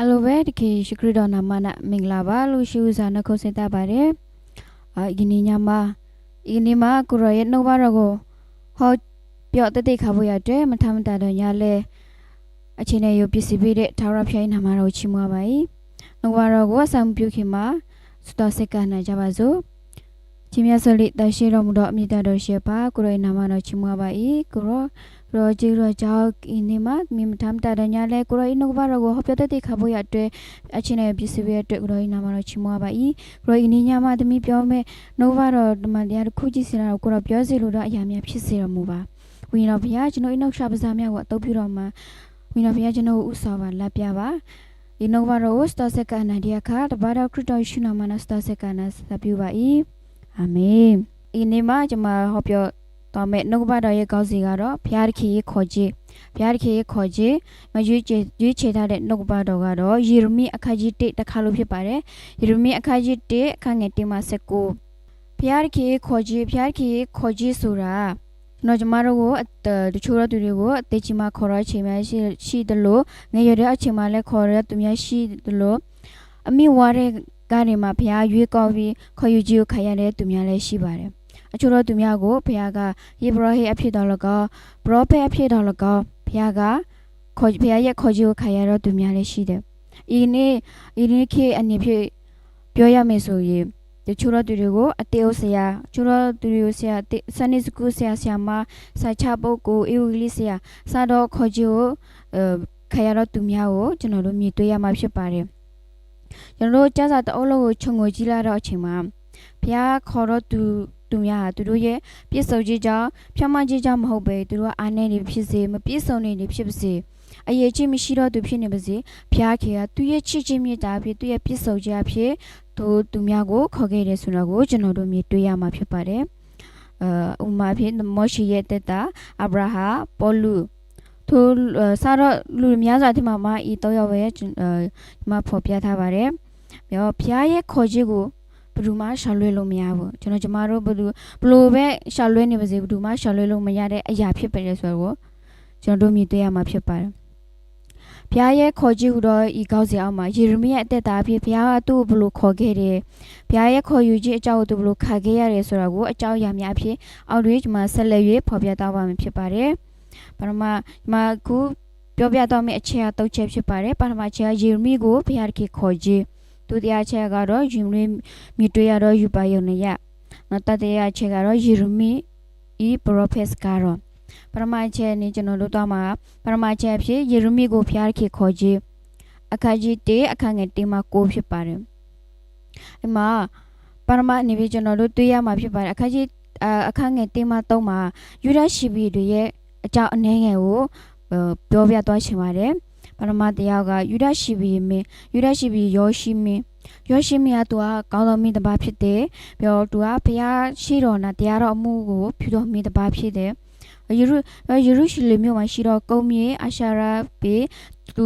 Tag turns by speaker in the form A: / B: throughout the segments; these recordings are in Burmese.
A: အလိုပဲတခေရှိခရတော်နာမနာမင်္ဂလာပါလို့ရှိဦးစာနှခုတ်ဆက်တာပါတယ်အာဒီနေ့ညမှာဒီနေ့မှာကိုရောရဲ့နှုတ်ပါတော်ကိုဟောပြောတတိခါဖို့ရတဲ့မထမတာတော့ညလဲအချိန်နဲ့ရပစ္စည်းပေးတဲ့ထာဝရဖျားနာမတော်ချီးမွားပါ၏နှုတ်ပါတော်ကိုအဆောင်ပြုခင်မှာစတော်စက္ကနာကြပါစို့ချင်းမြတ်စွာဘုရားတရှိတော်မူသောအမြတ်တော်ရှိပါကိုရောရဲ့နာမတော်ချီးမွားပါ၏ကိုရော ရောကြီးရောကြောက်အင်းဒီမှာမိမထမ်းတာတဲ့ညလဲကိုရောအင်းနှုတ်ပါတော်ကိုဟောပြောတတိခါဖို့ရတဲ့အချင်းနဲ့ပစ္စည်းပေးတဲ့ကိုရောအင်းနာမတော်ချီးမွားပါ၏ကိုရောအင်းညမှာသမီးပြောမဲ့နှုတ်ပါတော်ဒီမှာတရားတစ်ခုကြည့်စရာကိုရောပြောစီလို့တော့အရာများဖြစ်စေတော်မူပါဝိညာဉ်တော်ဘုရားကျွန်တော်အင်းနှုတ်ရှာပါးစားများကိုအတုပ်ပြုတော်မှာဝိညာဉ်တော်ဘုရားကျွန်တော်ကိုဥစားပါလက်ပြပါဒီနှုတ်ပါတော်ကိုစတဆက်ကနာဒီအခါတပါတော်ခရစ်တော်ရှိနာမနာစတဆက်ကနာစပြုပါ၏အာမင်ဒီနေ့မှာကျွန်မဟောပြော တော်မဲ့နှုတ်ပါတော်ရဲ့ကောင်းစီကတော့ဘုရားသခင်ရဲ့ခေါ်ခြင်းဘုရားသခင်ရဲ့ခေါ်ခြင်းမရွေးချယ်ရွေးချယ်ထားတဲ့နှုတ်ပါတော်ကတော့ယေရမိအခန်းကြီး1တစ်ခါလို့ဖြစ်ပါတယ်ယေရမိအခန်းကြီး1အခန်းငယ်1မှ19ဘုရားသခင်ရဲ့ခေါ်ခြင်းဘုရားသခင်ရဲ့ခေါ်ခြင်းဆိုတာကျွန်တော်ကျမတို့ကိုတချို့သောသူတွေကိုအသေးချီမှာခေါ်ရအချိန်မှရှိရှိတယ်လို့ငယ်ရတဲ့အချိန်မှလည်းခေါ်ရသူများရှိတယ်လို့အမိဝါတဲ့ကနေမှဘုရားရွေးကောက်ပြီးခေါ်ယူခြင်းကိုခံရတဲ့သူများလည်းရှိပါတယ် အချို့သောသူများကိုဘုရားကယေဘရဟိအဖြစ်တော်လကောပရောဖက်အဖြစ်တော်လကောဘုရားကခေါ်ဘုရားရဲ့ခေါ်ခြင်းကိုခံရတော့သူများလည်းရှိတယ်။ဤနေ့ဤနေ့ခေအနေဖြင့်ပြောရမယ်ဆိုရင်တချို့သောသူတွေကိုအတေးဆရာချို့သောသူတွေကိုဆရာစနေစကူဆရာဆရာမစာချပုတ်ကိုအေဝီလီဆရာစတော့ခေါ်ခြင်းကိုခံရတော့သူများကိုကျွန်တော်တို့မြင်တွေ့ရမှာဖြစ်ပါတယ်။ကျွန်တော်တို့ကြားစာတအုပ်လုံးကိုခြုံငုံကြည့်လာတော့အချိန်မှာဘုရားခေါ်တော့သူ သူများဟာသူတို့ရဲ့ပြည့်စုံခြင်းကြောင့်ဖြောင်းမခြင်းကြောင့်မဟုတ်ပဲသူတို့အားနည်းနေဖြစ်စေမပြည့်စုံနေနေဖြစ်ပါစေအရေးကြီးမရှိတော့သူဖြစ်နေပါစေဘုရားခေကသူရဲ့ချစ်ခြင်းမြတ်တာဖြစ်သူရဲ့ပြည့်စုံခြင်းအဖြစ်သူသူများကိုခေါ်ခဲ့တယ်ဆိုတော့ကိုကျွန်တော်တို့မြင်တွေ့ရမှာဖြစ်ပါတယ်အဲဥမာဖြစ်မောရှိရဲ့တက်တာအဗရာဟာပေါလုသူစားတော့လူများစွာဒီမှာမဤတော့ရောက်ပဲဒီမှာဖော်ပြထားပါတယ်ပြီးတော့ဘုရားရဲ့ခေါ်ခြင်းကို ဘယ်သူမှရှာလွဲလို့မရဘူးကျွန်တော်ကျမတို့ဘယ်သူဘလို့ပဲရှာလွဲနေပါစေဘယ်သူမှရှာလွဲလို့မရတဲ့အရာဖြစ်ပဲဆိုတော့ကျွန်တော်တို့မြင်တွေ့ရမှာဖြစ်ပါတယ်ဘုရားရဲ့ခေါ်ကြည့်ဟူသောဤကောက်စီအောင်မှာယေရမိရဲ့အသက်တာအဖြစ်ဘုရားကသူ့ကိုဘလို့ခေါ်ခဲ့တယ်ဘုရားရဲ့ခေါ်ယူခြင်းအကြောင်းကိုသူဘလို့ခါခဲ့ရတယ်ဆိုတာကိုအကြောင်းအရာများအဖြစ်အောက်တွင်ကျွန်မဆက်လက်၍ဖော်ပြသွားပါမယ်ဖြစ်ပါတယ်ပထမကျွန်မခုပြောပြတော့မယ့်အခြေအတုတ်ချက်ဖြစ်ပါတယ်ပထမချက်ယေရမိကိုဘုရားကခေါ်ခြင်း ဒုတိယချက်ကတော့ယူမီမြစ်တွေ့ရတော့ယူပါယုံနေရနောက်တတိယချက်ကတော့ယေရမိဤပရောဖက်ကတော့ပရမချက်နေကျွန်တော်တို့တော့မှာပရမချက်ဖြစ်ယေရမိကိုဖျားခေခေါ်ခြင်းအခါကြီးတေအခါငယ်တေမှာကိုဖြစ်ပါတယ်အမပရမနေပြီးကျွန်တော်တို့တွေ့ရမှာဖြစ်ပါတယ်အခါကြီးအခါငယ်တေမှာတုံးမှာယူရရှိဘီတွေရဲ့အကြောင်းအနှဲငယ်ကိုပြောပြသွားချင်ပါတယ် ပရမတယောက်ကယူဒရှိဘီမင်းယူဒရှိဘီယောရှိမင်းယောရှိမင်းကသူကကောင်းတော်မင်းတစ်ပါးဖြစ်တယ်ပြီးတော့သူကဘုရားရှိတော်နာတရားတော်အမှုကိုပြုတော်မင်းတစ်ပါးဖြစ်တယ်ယေရုယေရုရှလင်မြို့မှာရှိတော့ကုန်းမြေအာရှာရာပေသူ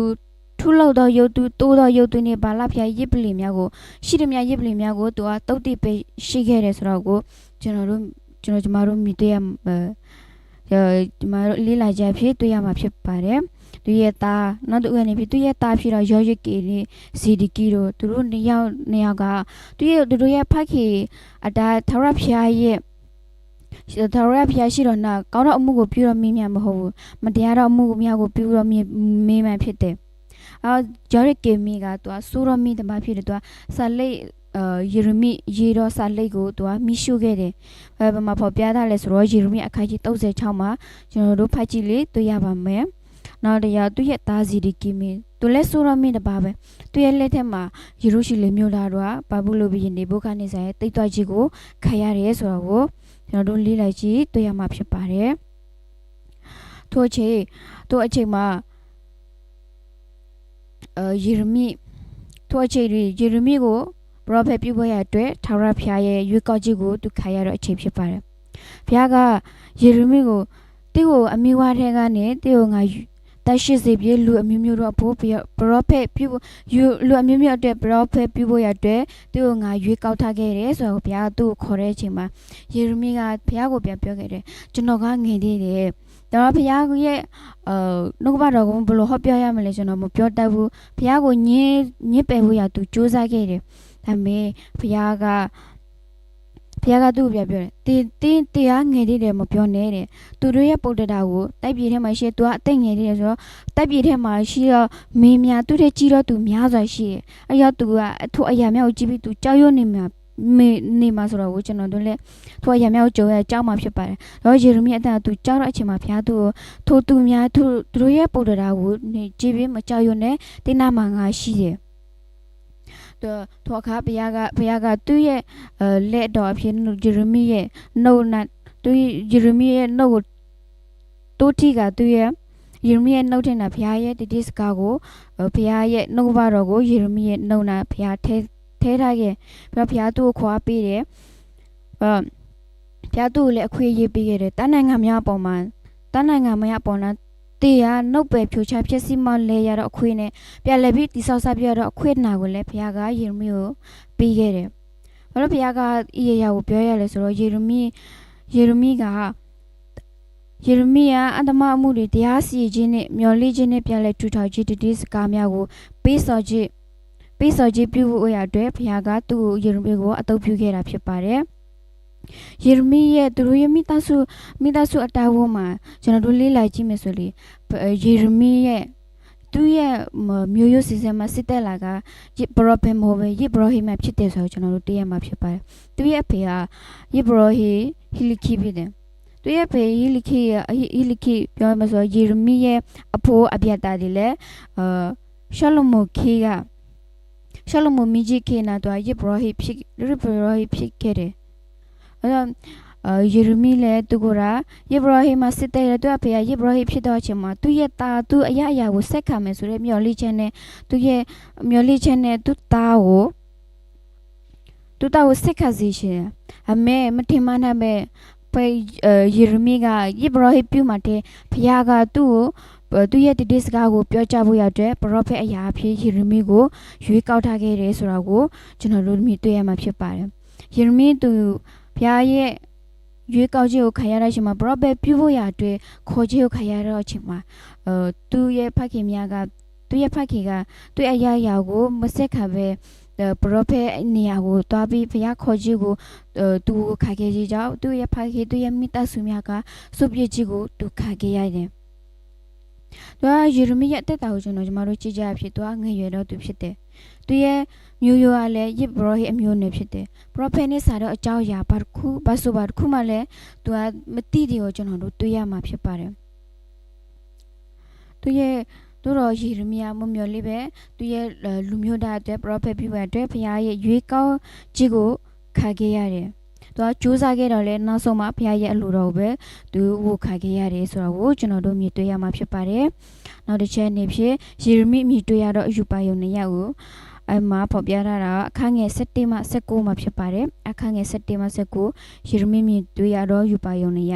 A: ထူလောက်သောရုပ်တုတိုးသောရုပ်တုနှင့်ဘာလဖျားရစ်ပလီများကိုရှိသည်များရစ်ပလီများကိုသူကတုတ်တိပဲရှိခဲ့တယ်ဆိုတော့ကိုကျွန်တော်တို့ကျွန်တော်ကျမတို့မြင်တွေ့ရကျမတို့လေးလာချက်ဖြစ်တွေ့ရမှာဖြစ်ပါတယ် သူရဲ့သားနောက်သူကနေပြီးသူရဲ့သားဖြစ်တော့ရောရစ်ကေနေဇီဒီကီတို့သူတို့နှစ်ယောက်နှစ်ယောက်ကသူရဲ့သူတို့ရဲ့ဖက်ခေအတာထရဖျားရဲ့သာရဖျားရှိတော့နာကောင်းတော့အမှုကိုပြုတော့မင်းမြမဟုတ်ဘူးမတရားတော့အမှုကိုမြကိုပြုတော့မင်းမင်းမှဖြစ်တယ်အာဂျော်ရစ်ကေမီကသူကစူရမီတမဖြစ်တယ်သူကဆာလိတ်အာယေရမိရေတော်စာလိတ်ကိုသူကမိရှုခဲ့တယ်။ဘယ်မှာဖော်ပြထားလဲဆိုတော့ယေရမိအခန်းကြီး36မှာကျွန်တော်တို့ဖတ်ကြည့်လေတွေ့ရပါမယ်။ နောက်တရားသူ့ရဲ့သားစီဒီကီမီသူလည်းဆိုရမင်းတပါပဲသူရဲ့လက်ထက်မှာယေရုရှလင်မြို့သားတို့ကဘာဘူးလိုဘီနေဘုခါနေဆိုင်တိတ်သွားကြီးကိုခံရတယ်ဆိုတော့ကိုကျွန်တော်တို့လေးလိုက်ကြည့်တွေ့ရမှာဖြစ်ပါတယ်ထို့အချိန်ထို့အချိန်မှာအဲယေရမိထို့အချိန်ယေရမိကိုပရောဖက်ပြုဖို့ရအတွက်ထာဝရဘုရားရဲ့ရွေးကောက်ခြင်းကိုသူခံရတော့အချိန်ဖြစ်ပါတယ်ဘုရားကယေရမိကိုတိကိုအမိဝါထဲကနေတိကိုငါ တရှိစေပြေလူအမျိုးမျိုးတို့အဖို့ပရောဖက်ပြုယူလူအမျိုးမျိုးအတွက်ပရောဖက်ပြုဖို့ရအတွက်သူ့ကိုငါရွေးကောက်ထားခဲ့တယ်ဆိုတော့ဘုရားသူ့ကိုခေါ်တဲ့အချိန်မှာယေရမိကဘုရားကိုပြန်ပြောခဲ့တယ်ကျွန်တော်ကငင်သေးတယ်တော့ဖះရဲ့အဲနှုတ်ကပတော်ကိုဘယ်လိုဟောပြောရမလဲကျွန်တော်မပြောတတ်ဘူးဖះကိုညင်းညစ်ပယ်ဖို့ရသူစူးစမ်းခဲ့တယ်ဒါပေမဲ့ဖះက ဖះကသူ့ကိုပြပြောတယ်တင်းတင်းတရားငယ်သေးတယ်မပြောနဲ့တဲ့သူတို့ရဲ့ပုဒ္ဒတာကိုတိုက်ပြည်ထဲမှာရှိသူကအသိငယ်သေးတယ်ဆိုတော့တိုက်ပြည်ထဲမှာရှိတော့မင်းများသူတဲ့ကြီးတော့သူများစွာရှိတယ်အဲ့တော့သူကအထုအရာများကိုကြည့်ပြီးသူကြောက်ရွံ့နေမှာမေနေမှာဆိုတော့ကိုကျွန်တော်တို့လည်းသူအရာများကိုကြုံရကြောက်မှာဖြစ်ပါတယ်တော့ယေရမိအတန်သူကြောက်တော့အချိန်မှာဖះသူကိုထိုသူများသူသူတို့ရဲ့ပုဒ္ဒတာကိုနေကြည့်ပြီးမကြောက်ရွံ့နဲ့တင်းနာမှာငါရှိတယ် တော့ထောအခါဘုရားကဘုရားကသူ့ရဲ့အဲလက်တော်အဖြစ်ယေရမိရဲ့နှုတ်နဲ့သူယေရမိရဲ့နှုတ်ကိုတိုးထီကသူ့ရဲ့ယေရမိရဲ့နှုတ်ထင်တာဘုရားရဲ့တတိစကားကိုဘုရားရဲ့နှုတ်ဘတော်ကိုယေရမိရဲ့နှုတ်နာဘုရားထဲထဲထားခဲ့ပြီးတော့ဘုရားသူ့ကိုခွာပေးတယ်အဲဘုရားသူ့ကိုလည်းအခွင့်အရေးပေးခဲ့တယ်တန်နိုင်ငံများအပေါ်မှာတန်နိုင်ငံများအပေါ်မှာ တေးရနှုတ်ပယ်ဖြိုချဖြစ်စီမလဲရတော့အခွင့်နဲ့ပြလည်းပြီးတိဆောက်ဆပြတော့အခွင့်နာကိုလည်းဘုရားကယေရမိကိုပေးခဲ့တယ်ဘာလို့ဘုရားကဤရရာကိုပြောရလဲဆိုတော့ယေရမိယေရမိကယေရမိကအတ္တမအမှုတွေတရားစီရင်ခြင်းနဲ့မျော်လင့်ခြင်းနဲ့ပြန်လဲထူထောင်ခြင်းတတိစကားများကိုပေးစော်ခြင်းပေးစော်ခြင်းပြုဖို့ရအတွက်ဘုရားကသူ့ကိုယေရမိကိုအတုပ်ပြုခဲ့တာဖြစ်ပါတယ် ယေရမိရဲ့သူတို့ရဲ့မိသားစုမိသားစုအတားဝန်းမှာကျွန်တော်တို့လေ့လာကြည့်မယ်ဆိုလေယေရမိရဲ့သူရဲ့မျိုးရိုးစီစဉ်မှာစစ်တက်လာကယေဘရဟိမဟုတ်ပဲယေဘရဟိမဖြစ်တယ်ဆိုတော့ကျွန်တော်တို့သိရမှာဖြစ်ပါတယ်သူရဲ့အဖေကယေဘရဟိဟီလခိဖြစ်တယ်သူရဲ့ဖေဟီလခိရဲ့ဟီလခိပြောမှဆိုယေရမိရဲ့အဖိုးအပြတ်တာတွေလည်းအာရှလမုခေကရှလမုမီဂျီခေနာတော့ယေဘရဟိဖြစ်ယေဘရဟိဖြစ်ခဲ့တယ် အဲ့တော့အာယေရမိလည်းသူကရာယေဘရဟိမစစ်တဲ့သူအဖေကယေဘရဟိဖြစ်တော့အချိန်မှာသူရဲ့သားသူအရာအရာကိုဆက်ခံမယ်ဆိုတဲ့မျှော်လင့်ချက်နဲ့သူရဲ့မျှော်လင့်ချက်နဲ့သူသားကိုသူသားကိုဆက်ခါစီရှင်အမေမထင်မှန်းမဲ့ပဲယေရမိကယေဘရဟိပြုမှတဲ့ဖခင်ကသူ့ကိုသူရဲ့တတိစကားကိုပြောကြဖို့ရတဲ့ပရောဖက်အရာအဖြစ်ယေရမိကိုရွေးကောက်ထားခဲ့တယ်ဆိုတာကိုကျွန်တော်တို့မြင်တွေ့ရမှာဖြစ်ပါတယ်ယေရမိသူ ဘုရားရဲ့ရွေးကောက်ခြင်းကိုခံရတဲ့အချိန်မှာ prophet ပြုဖို့ရအတွက်ခေါ်ခြင်းကိုခံရတဲ့အချိန်မှာအဲသူရဲ့ဖခင်များကသူရဲ့ဖခင်ကသူ့အရာရာကိုမဆက်ခံပဲပရောဖက်နေရာကိုတွားပြီးဘုရားခေါ်ခြင်းကိုသူကိုခါခဲ့ခြင်းကြောင့်သူရဲ့ဖခင်သူရဲ့မိသားစုများကစုပြည့်ခြင်းကိုသူခါခဲ့ရတယ်။သူကယေရမိရဲ့အသက်တာကိုကျွန်တော်ကျမတို့ကြည့်ကြဖြစ်သူကငယ်ရွယ်တော့သူဖြစ်တယ်။ သူရဲ့မျိုးရိုးကလည်းယစ်ဘရောဟိအမျိုးနယ်ဖြစ်တယ်ပရောဖက်နဲ့စာတော့အကြောင်းအရာဘာတစ်ခုဘာဆိုဘာတစ်ခုမှလည်းသူကမသိတယ်ကိုကျွန်တော်တို့တွေ့ရမှာဖြစ်ပါတယ်သူရဲ့တို့တော့ယေရမိယာမမျော်လေးပဲသူရဲ့လူမျိုးသားအတွက်ပရောဖက်ပြုတဲ့အတွက်ဘုရားရဲ့ရွေးကောင်းခြင်းကိုခါခဲ့ရတယ်သူကစူးစမ်းခဲ့တော့လဲနောက်ဆုံးမှဘုရားရဲ့အလိုတော်ပဲသူဝခါခဲ့ရတယ်ဆိုတော့ကိုကျွန်တော်တို့မြင်တွေ့ရမှာဖြစ်ပါတယ်နောက်တစ်ချက်အနေဖြင့်ယေရမိမြင်တွေ့ရတော့အယူပါယုံနှစ်ယောက်ကို အဲ့မှာဖော်ပြထားတာအခန်းငယ်7မှ19မှာဖြစ်ပါတယ်အခန်းငယ်7မှ19ယေရမိမြင်တွေ့ရတော့ယူပါယုံနေရ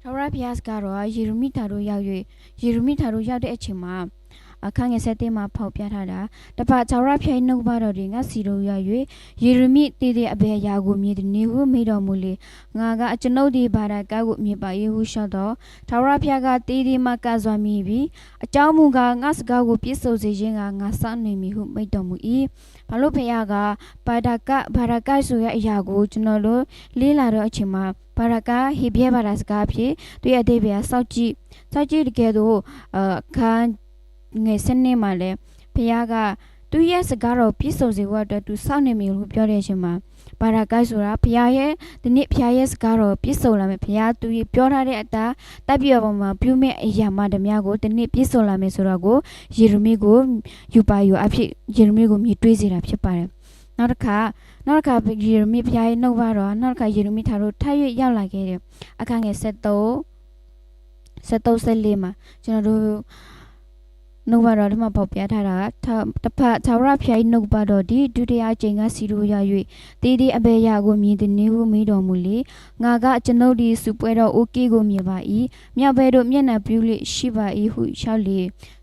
A: ထာဝရဘုရားကတော့ယေရမိထာတို့ရောက်၍ယေရမိထာတို့ရောက်တဲ့အချိန်မှာ အခန်းငယ်7မှာဖော်ပြထားတာတပတ်ခြောက်ရဖျိုင်းနှုတ်ပါတော်တွေငါစီတို့ရ၍ယေရမိတည်တဲ့အဘေအရာကိုမြည်သည်နေဟုမိတော်မူလေငါကအကျွန်ုပ်ဒီဘာသာကောက်ကိုမြည်ပါယေဟုရှော့တော်ထာဝရဘုရားကတည်ဒီမှာကစွာမြည်ပြီးအကြောင်းမူကားငါစကားကိုပြည့်စုံစေခြင်းကငါစောင့်နေမည်ဟုမိတော်မူ၏ဘာလို့ဘုရားကဘာဒကဘာရကဆိုရဲ့အရာကိုကျွန်တော်တို့လေးလာတော့အချိန်မှာဘာရကဟေဘရဲဘာသာစကားဖြစ်သူရဲ့အသေးပဲစောက်ကြည့်စောက်ကြည့်တကယ်တော့အခန်း ငယ်စနစ်မှာလည်းဖခင်ကသူရဲ့စကားတော်ပြည့်စုံစေဖို့အတွက်သူစောင့်နေပြီလို့ပြောတဲ့အချိန်မှာဘာရာကိုက်ဆိုတာဖခင်ရဲ့ဒီနေ့ဖခင်ရဲ့စကားတော်ပြည့်စုံလာမယ်ဖခင်သူပြောထားတဲ့အတာတပ်ပြပေါ်မှာပြုမဲ့အရာမှတမကိုဒီနေ့ပြည့်စုံလာမယ်ဆိုတော့ကိုယေရမိကိုယူပါယူအဖြစ်ယေရမိကိုမြည်တွေးစေတာဖြစ်ပါတယ်နောက်တစ်ခါနောက်တစ်ခါယေရမိဖခင်ရဲ့နှုတ်ပါတော့နောက်တစ်ခါယေရမိထားလို့ထပ်၍ရောက်လာခဲ့တယ်အခန်းငယ်73 73 74မှာကျွန်တော်တို့ နှုတ်ပါတော်ဒီမှာပေါက်ပြထားတာတဖတ်သာဝရဖျားနှုတ်ပါတော်ဒီဒုတိယအကျင့်ကစီရိုရ၍တေးသေးအဘေရာကိုမြည်သည်နေဟုမိတော်မူလေငါကကျွန်ုပ်ဒီစုပွဲတော်အိုကေကိုမြင်ပါ၏မြောက်ဘဲတို့မျက်နှာပြူးလိရှိပါ၏ဟုလျှောက်လေ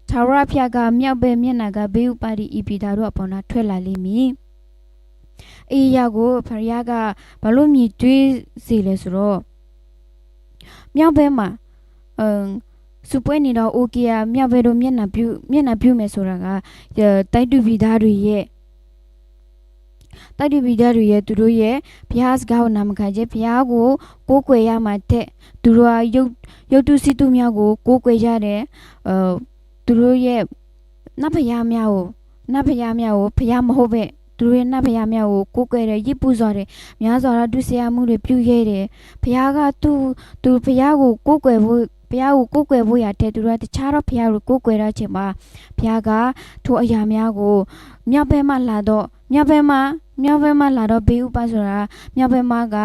A: သာဝရဖျားကမြောက်ဘဲမျက်နှာကဘေးဥပါတိဤပိတာတို့အပေါ်၌ထွက်လာလိမ့်မည်အေးရကိုဖရီးယားကဘာလို့မြည်တွေးစီလဲဆိုတော့မြောက်ဘဲမှာအမ် စူပွဲနေတော့အိုကီယာမြောက်ဘဲတို့မျက်နှာပြုမျက်နှာပြုမယ်ဆိုတာကအဲတိုက်တူဗီသားတွေရဲ့တိုက်တူဗီသားတွေရဲ့သူတို့ရဲ့ဘုရားစကားကိုနာမခံခြင်းဘုရားကိုကိုးကွယ်ရမှာတဲ့သူတို့ကယုတ်ယုတ်တုစီတုများကိုကိုးကွယ်ကြတယ်အဲသူတို့ရဲ့နတ်ဘုရားများကိုနတ်ဘုရားများကိုဘုရားမဟုတ်ပဲသူတို့ရဲ့နတ်ဘုရားများကိုကိုးကွယ်တယ်ရစ်ပူဇော်တယ်များစွာသောဒုစရမှုတွေပြုခဲ့တယ်ဘုရားကသူ့သူဘုရားကိုကိုးကွယ်ဖို့ ဘုရားကိုကိုးကွယ်ဖို့ရတဲ့သူတို့ကတခြားသောဘုရားကိုကိုးကွယ်တဲ့အချိန်မှာဘုရားကထိုအရာများကိုမြောက်ဘက်မှလာတော့မြောက်ဘက်မှမြောက်ဘက်မှလာတော့ဘေးဥပါဆိုတာမြောက်ဘက်မှက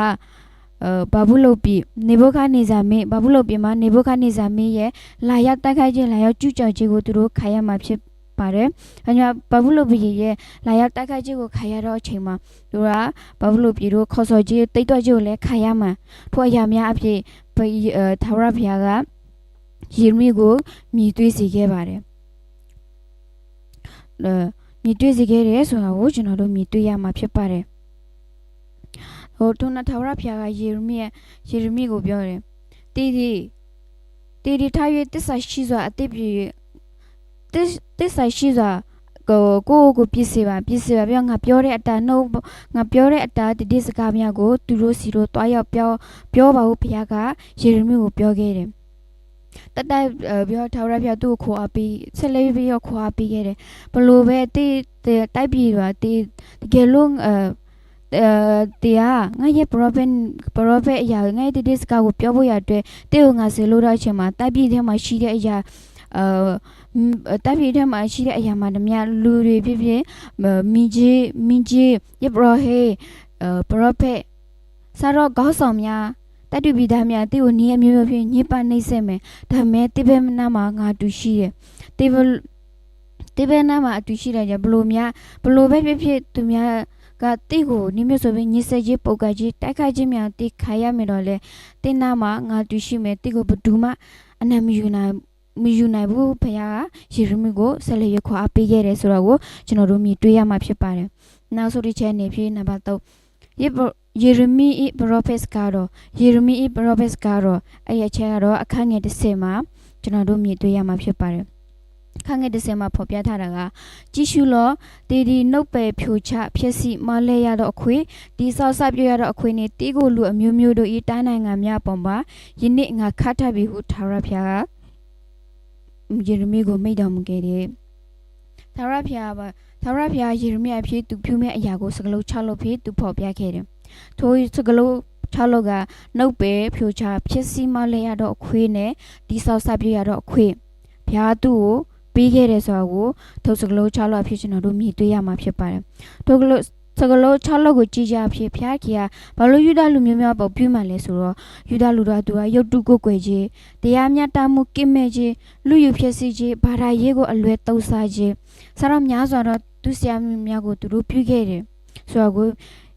A: အဲဘာဘူးလုတ်ပြီနေဘုခနေဇာမင်းဘာဘူးလုတ်ပြီမှာနေဘုခနေဇာမင်းရဲ့လာရောက်တိုက်ခိုက်ခြင်းလာရောက်ကျူးကျော်ခြင်းကိုသူတို့ခံရမှာဖြစ်ပါတယ်။အဲညဘာဘူးလုတ်ပြီရဲ့လာရောက်တိုက်ခိုက်ခြင်းကိုခံရတော့အချိန်မှာသူကဘာဘူးလုတ်ပြီတို့ခေါ်စော်ခြင်းတိတ်တော့ခြင်းကိုလည်းခံရမှာထိုအရာများအဖြစ်ဘယ်အဲသာဝရဘုရားက ယေရမိကိုမြည်သွေးစေခဲ့ပါတယ်။အဲမြည်သွေးစေခဲ့တယ်ဆိုတာကိုကျွန်တော်တို့မြည်သွေးရမှာဖြစ်ပါတယ်။ဟိုထုံနာသာဝရဘုရားကယေရမိရဲ့ယေရမိကိုပြောတယ်။တီတီတီတီထား၍တစ္ဆာရှိစွာအတိတ်ပြည်တစ္တစ္ဆာရှိစွာကိုကိုယ့်ကိုပြည့်စေပါပြည့်စေပါပြောငါပြောတဲ့အတာနှုတ်ငါပြောတဲ့အတာတတိစကားများကိုသူတို့စီတို့တွားရောက်ပြောပြောပါဦးဘုရားကယေရမိကိုပြောခဲ့တယ် တတပြောထာဝရဘုရားသူ့ကိုခေါ်အပ်ပြီးဆက်လက်ပြီးတော့ခေါ်အပ်ပြီးခဲ့တယ်ဘလို့ပဲတိတိုက်ပြည်တော့တိတကယ်လို့အဲတရားငါရဲ့ prophet prophet အရာငါရဲ့တတိစကားကိုပြောဖို့ရအတွက်တေကိုငါစေလို့တော့အချိန်မှာတိုက်ပြည်ထဲမှာရှိတဲ့အရာအဲတပ်ပြည်ထဲမှာရှိတဲ့အရာမှတမလူတွေဖြစ်ဖြစ်မိကြီးမိကြီးယေဘရဟေပရောဖက်ဆာရောကောင်းဆောင်များ တတုပိသားများတိကိုနီးအမျိုးမျိုးဖြင့်ညစ်ပါနှိမ့်ဆက်မယ်ဒါပေမဲ့တိဘဲနာမှာငါတူရှိတယ်တိဘတိဘဲနာမှာအတူရှိတယ်ကြဘလို့များဘလို့ပဲဖြစ်ဖြစ်သူများကတိကိုနိမျိုးဆိုပြီးညစ်စကြီးပုတ်ကကြီးတိုက်ခိုက်ခြင်းများတိခါရမယ်တော့လေတင်းနာမှာငါတူရှိမယ်တိကိုဘဒူးမအနမယူနိုင်မယူနိုင်ဘူးဖခင်ကယေရမိကိုဆက်လက်ရခွာပေးခဲ့တယ်ဆိုတော့ကိုကျွန်တော်တို့မြင်တွေ့ရမှာဖြစ်ပါတယ်။နောက်ဆိုဒီချက်နေဖြစ်နံပါတ်3ယေ ရမိ၏ပရောဖက်ကတော့ယေရမိ၏ပရောဖက်ကတော့အဲ့ရချက်ကတော့အခန်းငယ်30မှာကျွန်တော်တို့မြင်တွေ့ရမှာဖြစ်ပါတယ်။ခန်းငယ်30မှာဖော်ပြထားတာကကြည့်ရှုလောတီဒီနှုတ်ပယ်ဖြိုချဖြစ်စီမလဲရတော့အခွေဒီဆောက်ဆပြရတော့အခွေနေတီးကိုလူအမျိုးမျိုးတို့ဤတိုင်းနိုင်ငံများပေါ်မှာယနေ့ငါခတ်ထပ်ပြီးဟုထာဝရဘုရားကယေရမိကိုမိတ်တော်မူခဲ့တယ်။သာရဖျားပါသာရဖျားယေရမိအဖြစ်သူပြုမဲ့အရာကိုစကလုံး6လို့ဖြစ်သူဖော်ပြခဲ့တယ်။ ထိုစကလုံး6လို့ကနှုတ်ပဲဖြိုချဖြစ်စီမလဲရတော့အခွေးနဲ့ဒီဆောက်ဆပြရတော့အခွေးဘုရားသူ့ကိုပြီးခဲ့တယ်ဆိုတာကိုထုပ်စကလုံး6လို့အဖြစ်ကျွန်တော်တို့မြင်တွေ့ရမှာဖြစ်ပါတယ်။ထိုကလို့စကလုံး6လောက်ကိုကြည်ကြဖြစ်ဖျားကြီးကဘာလို့ယူဒလူမျိုးများပေါ်ပြုမှန်လဲဆိုတော့ယူဒလူတော်သူကရုတ်တုကိုကွယ်ခြင်းတရားမျှတမှုကင်းမဲ့ခြင်းလူယူဖြစ်စီခြင်းဘာသာရေးကိုအလွယ်တုံးစားခြင်းဆရာများစွာတော့သူဆရာများကိုသူတို့ပြုခဲ့တယ်ဆိုတော့ကို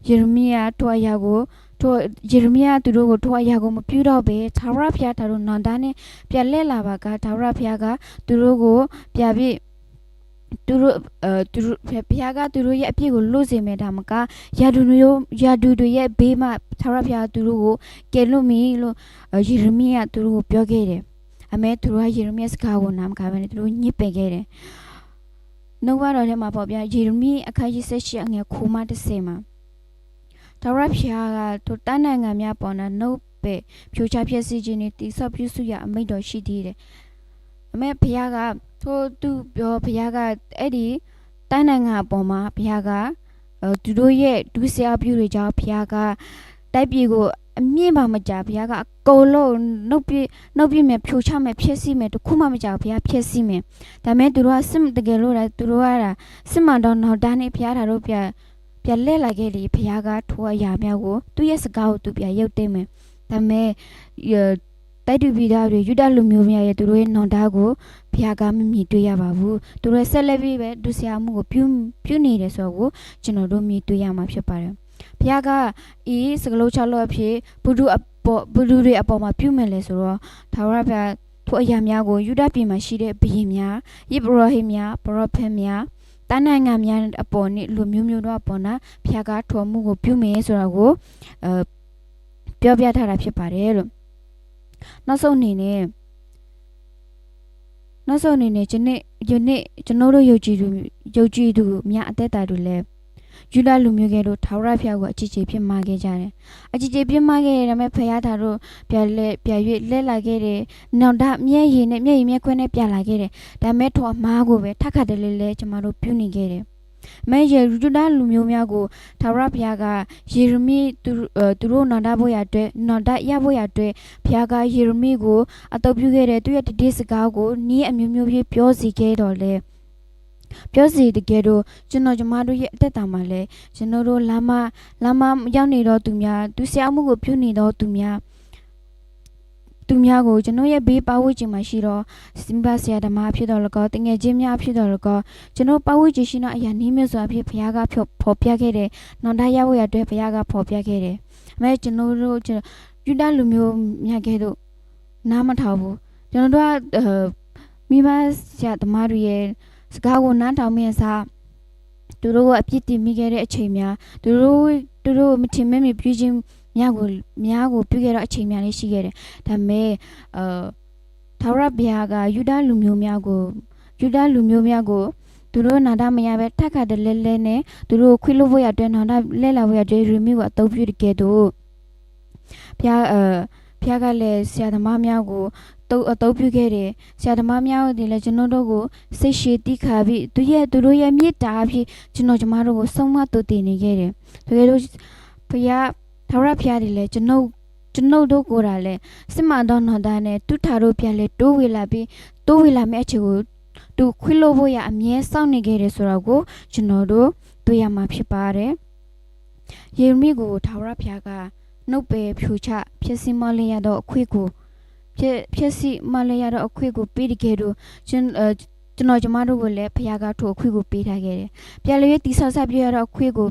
A: ယေရမိယာထွားရာကိုထိုယေရမိယာသူတို့ကိုထိုအရာကိုမပြုတော့ပဲသာဝရဖျားတို့နန္ဒာနဲ့ပြက်လက်လာပါကသာဝရဖျားကသူတို့ကိုပြပြသူတို့အဲသူတို့ဘုရားကသူတို့ရဲ့အပြစ်ကိုလွတ်စေမယ်ဒါမကယာဒူမျိုးယာဒူတွေရဲ့ဘေးမှာသာရဘုရားသူတို့ကိုကယ်လွတ်မည်လို့ယေရမိကသူတို့ကိုပြောခဲ့တယ်အမေသူတို့ကယေရမိစကားကိုနားမခါဘဲနဲ့သူတို့ညစ်ပယ်ခဲ့တယ်နှုတ်ဘတော်ထဲမှာပေါ့ဗျာယေရမိအခန်းကြီး၁၈အငယ်ခိုးမ30မှာ သာရဘုရားကသူတန်းနိုင်ငံများပေါ်နာနှုတ်ပဲဖြိုချဖြစ်စီခြင်းနဲ့တိဆောက်ပြုစုရအမိန့်တော်ရှိသေးတယ်အမေဘုရားကထိုသူပြောဘုရားကအဲ့ဒီတိုင်းနိုင်ငံအပေါ်မှာဘုရားကသူတို့ရဲ့ဒုစရပြုတွေကြောင့်ဘုရားကတိုက်ပြည်ကိုအမြင့်မှမကြဘုရားကအကုန်လုံးနှုတ်ပြနှုတ်ပြမယ်ဖြိုချမယ်ဖြစ်စီမယ်တခုမှမကြောက်ဘုရားဖြစ်စီမယ်ဒါမဲ့သူတို့ကစစ်တကယ်လို့လဲသူတို့ကစစ်မှန်တော့နောက်တန်းနေဘုရားထာတို့ပြ ပြလဲလာခဲ့လေဘုရားကထိုအရာများကိုသူ့ရဲ့စကားကိုသူပြရုပ်သိမ်းမယ်ဒါမဲ့တိုက်တူပြည်သားတွေယူဒလူမျိုးများရဲ့သူတို့ရဲ့နောင်တကိုဘုရားကမမြင်တွေ့ရပါဘူးသူတို့ဆက်လက်ပြီးပဲဒုစရမှုကိုပြုပြုနေတယ်ဆိုတော့ကျွန်တော်တို့မြင်တွေ့ရမှာဖြစ်ပါတယ်ဘုရားကဤစကလုံးချလို့အဖြစ်ဘုဒ္ဓအပေါ်ဘုဒ္ဓတွေအပေါ်မှာပြုမယ်လေဆိုတော့သာဝရဘုရားထိုအရာများကိုယူဒပြည်မှာရှိတဲ့ဘုရင်များယေဘရဟိများပရောဖက်များ တန်နိုင်ငံများအပေါ်နဲ့လူမျိုးမျိုးတို့အပေါ်နာဖျားကားထော်မှုကိုပြုမယ်ဆိုတာကိုအဲပြောပြထားတာဖြစ်ပါတယ်လို့နောက်ဆုံးအနေနဲ့နောက်ဆုံးအနေနဲ့ဒီနေ့ဒီနေ့ကျွန်တော်တို့ယုံကြည်သူယုံကြည်သူများအသက်တာတွေလည်း ယူဒလူမျိုးကဲတို့ထာဝရဘုရားကိုအကြည်ကြည်ပြစ်မှားခဲ့ကြတယ်အကြည်ကြည်ပြစ်မှားခဲ့တယ်ဒါပေမဲ့ဖခင်သားတို့ပြန်လဲပြန်၍လဲလာခဲ့တယ်နောက်ဒါမျက်ရည်နဲ့မျက်ရည်မျက်ခွန်းနဲ့ပြန်လာခဲ့တယ်ဒါပေမဲ့ထော်မားကိုပဲထပ်ခါတလေလဲကျမတို့ပြုနေခဲ့တယ်မဲယေရုဒလူမျိုးများကိုထာဝရဘုရားကယေရမိသူအဲသူတို့နောင်တဖို့ရအတွက်နောင်တရဖို့ရအတွက်ဘုရားကယေရမိကိုအတုပ်ပြုခဲ့တဲ့သူရဲ့တတိစကားကိုနီးအမျိုးမျိုးဖြင့်ပြောစီခဲ့တော့လေ ပြောစီတကယ်တော့ကျွန်တော်ကျမတို့ရဲ့အသက်တာမှာလဲကျွန်တော်တို့လာမလာမရောက်နေတော့သူများသူဆရာမှုကိုပြုနေတော့သူများသူများကိုကျွန်တော်ရဲ့ဘေးပါဝိကျင်မှာရှိတော့စင်ပါဆရာဓမ္မဖြစ်တော့လကောတငယ်ချင်းများဖြစ်တော့လကောကျွန်တော်ပါဝိကျင်ရှိတော့အရာနည်းမျိုးစွာဖြစ်ဘုရားကဖြောဖော်ပြခဲ့တယ်။နောင်တရဖို့ရအတွက်ဘုရားကဖော်ပြခဲ့တယ်။အဲကျွန်တော်တို့ကျွန်တော်ယူဒလူမျိုးများခဲ့တော့နားမထောင်ဘူး။ကျွန်တော်တို့ကအဲမိဘဆရာသမားတွေရဲ့ စကားကိုနားထောင်မြင်စားသူတို့ကအပြစ်တင်မိခဲ့တဲ့အချိန်များသူတို့သူတို့မထင်မဲ့မြပြချင်းများကိုများကိုပြုခဲ့တော့အချိန်များလေးရှိခဲ့တယ်ဒါပေမဲ့အဲထာဝရဘုရားကယူဒလူမျိုးများကိုယူဒလူမျိုးများကိုသူတို့နာဒမရပဲထက်ခါတလဲလဲနဲ့သူတို့ခွေးလို့ဖို့ရတဲ့နာဒလဲလာဖို့ရတဲ့ရီမီကိုအသုံးပြုတကယ်တော့ဘုရားအဲဘုရားကလည်းဆရာသမားများကို တုပ်အသုံးပြုခဲ့တယ်ဆရာသမားများတွေလည်းကျွန်တော်တို့ကိုစိတ်ရှည်တိခါပြီးသူရဲ့သူတို့ရဲ့မေတ္တာအဖြစ်ကျွန်တော်ကျမတို့ကိုဆုံးမတူတည်နေခဲ့တယ်တကယ်လို့ဘုရားထာဝရဘုရားတွေလည်းကျွန်တော်ကျွန်ုပ်တို့ကိုယ်တိုင်လည်းစစ်မှန်သောနောင်တနဲ့တုထာတို့ပြန်လဲတိုးဝေလာပြီးတိုးဝေလာမယ့်အခြေကိုသူခွေလို့ဖို့ရအမြဲစောင့်နေခဲ့တယ်ဆိုတော့ကိုကျွန်တော်တို့တွေ့ရမှာဖြစ်ပါတယ်ယေရမိကိုထာဝရဘုရားကနှုတ်ပယ်ဖြူချဖြစ်စင်းမလေးရတော့အခွေကို ဖြစ်ဖြစ်စီမလေးရတော့အခွေကိုပေးတကယ်တော့ကျွန်အဲကျွန်တော်ကျမတို့ကိုလည်းဖခင်ကထိုအခွေကိုပေးထားခဲ့တယ်။ပြန်လေတိဆောက်ဆက်ပြရတော့အခွေကို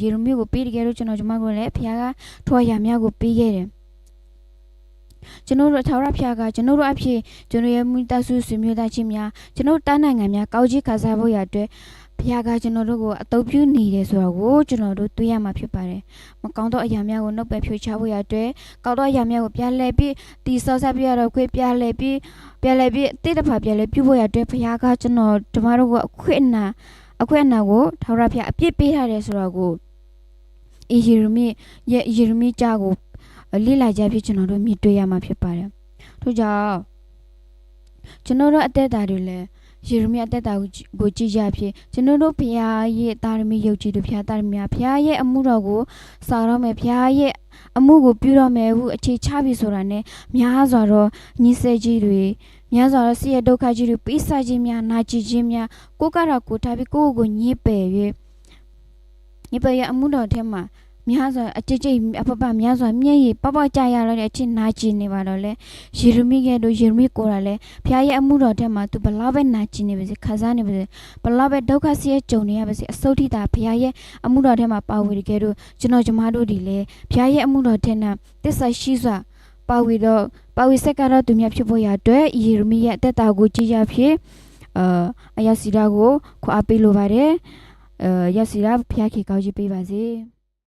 A: ယေရမိကိုပေးတကယ်တော့ကျွန်တော်ကျမကိုလည်းဖခင်ကထိုအရာများကိုပေးခဲ့တယ်။ကျွန်တော်တို့ထာဝရဘုရားကကျွန်တော်တို့အဖြစ်ကျွန်တော်ရဲ့မိသားစုဆွေမျိုးသားချင်းများကျွန်တော်တားနိုင်ငံများကောက်ကြီးခါစားဖို့ရအတွ က်ဘုရားကကျွန်တော်တို့ကိုအတုပ်ပြုနေတယ်ဆိုတော့ကိုကျွန်တော်တို့တွေးရမှာဖြစ်ပါတယ်။မကောင်းသောအရာများကိုနှုတ်ပယ်ဖြိုချဖို့ရအတွက်ကောင်းသောအရာများကိုပြန်လှည့်ပြီးတီဆော့ဆက်ပြရတော့ခွေပြန်လှည့်ပြီးပြန်လှည့်ပြီးတိတဖာပြန်လှည့်ပြုဖို့ရအတွက်ဘုရားကကျွန်တော်ဓမ္မတို့ကအခွင့်အနာအခွင့်အနာကိုထာဝရဘုရားအပြစ်ပေးထားတယ်ဆိုတော့ကိုအေယေရမိရဲ့ယေရမိကြားကိုလိလာကြဖြစ်ကျွန်တော်တို့မြင်တွေ့ရမှာဖြစ်ပါတယ်။ထို့ကြောင့်ကျွန်တော်တို့အသက်တာတွေလည်း ယေရမိအသက်တာကိုကြည်ကြဖြစ်ကျွန်တော်တို့ဘုရားရဲ့တာရမီယုတ်ကြည်သူဘုရားတာရမီဘုရားရဲ့အမှုတော်ကိုစာတော့မယ်ဘုရားရဲ့အမှုကိုပြုတော့မယ်ဟုအခြေချပြီဆိုတာနဲ့များစွာသောညီစဲကြီးတွေများစွာသောဆင်းရဲဒုက္ခကြီးတွေပိစာခြင်းများနာကျင်ခြင်းများကိုယ်ကတော့ကိုထားပြီးကိုယ့်ကိုညစ်ပယ်၍ညစ်ပယ်ရအမှုတော်ထဲမှာ များစွာအကြိတ်ကြိတ်အပပများစွာမျက်ရည်ပပကြရတော့တဲ့အချင်းနာကျင်နေပါတော့လေယေရမိကဲတို့ယေရမိကိုယ်တိုင်လဲဖခင်ရဲ့အမှုတော်ထဲမှာသူဘလောက်ပဲနာကျင်နေပါစေခါစားနေပါစေဘလောက်ပဲဒုက္ခဆင်းရဲကြုံနေရပါစေအဆုတ်ထိတာဖခင်ရဲ့အမှုတော်ထဲမှာပါဝေကြတို့ကျွန်တော်ကျမတို့ဒီလေဖခင်ရဲ့အမှုတော်ထဲမှာတစ္ဆာရှိစွာပါဝေတော့ပါဝေဆက်ကတော့သူများဖြစ်ဖို့ရအတွက်ယေရမိရဲ့အသက်တာကိုကြည်ရဖြစ်အာအယစီရာကိုခွာပေးလိုပါတယ်အဲယစီရာဖျားခေကောင်းကြီးပေးပါစေ